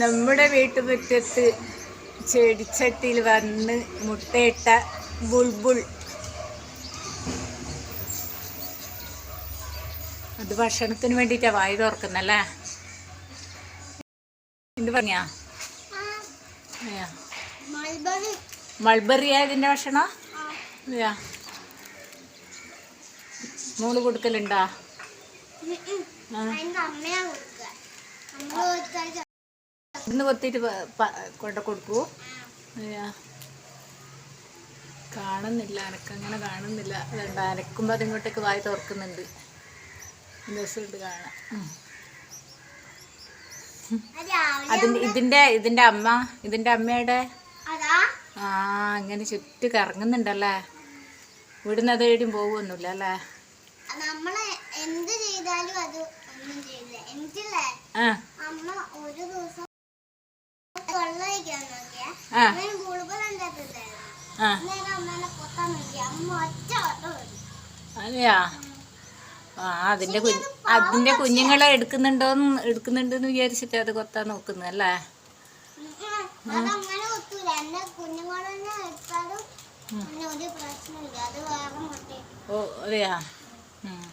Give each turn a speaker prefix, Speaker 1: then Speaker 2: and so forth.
Speaker 1: നമ്മുടെ വീട്ടുമുറ്റത്ത് ചെടിച്ചട്ടിയിൽ വന്ന് മുട്ടയിട്ട ബുൾബുൾ. അത് ഭക്ഷണത്തിന് വേണ്ടിയിട്ടാ വായു തുറക്കുന്നല്ലേ? എന്ത് പറഞ്ഞാ? മൾബറിയാ ഇതിന്റെ ഭക്ഷണം? അതെയാ? മോൾ കൊടുക്കലുണ്ടാ? ആ
Speaker 2: അതിന്റെ അമ്മയാ കൊടുക്കുക അമ്മ കൊടുത്താൽ
Speaker 1: ഇന്ന് കൊത്തിയിട്ട് പ- പ- കൊടുക്കൂ. കാണുന്നില്ല അനക്കങ്ങനെ കാണുന്നില്ല. അതുകൊണ്ട് അനക്കുമ്പോൾ അതിങ്ങോട്ടേക്ക് വായി തുറക്കുന്നുണ്ട്. രസമുണ്ട്.
Speaker 2: രാവിലെ
Speaker 1: അതിന്റെ ഇതിന്റെ ഇതിന്റെ അമ്മ ഇതിന്റെ അമ്മയുടെ? ആ അങ്ങനെ ചുറ്റ് കറങ്ങുന്നുണ്ടല്ലേ? ഇവിടുന്ന് അത് എവിടെയും പോകുമൊന്നുമില്ല അല്ലേ?
Speaker 2: നമ്മൾ എന്ത് ചെയ്താലും അത് ഒന്നും ചെയ്യില്ല. എനിക്കില്ലേ?
Speaker 1: ആ.
Speaker 2: അമ്മ ഒരു ദിവസം.
Speaker 1: അതെയാ? ആ അതിന്റെ കുഞ്ഞ് അതിന്റെ കുഞ്ഞുങ്ങളെ എടുക്കുന്നുണ്ടോന്ന് എടുക്കുന്നുണ്ടെന്ന് വിചാരിച്ചിട്ട് അത് കൊത്താൻ നോക്കുന്നല്ലേ
Speaker 2: അല്ലേ?
Speaker 1: ഓ അതെയാ? ഉം.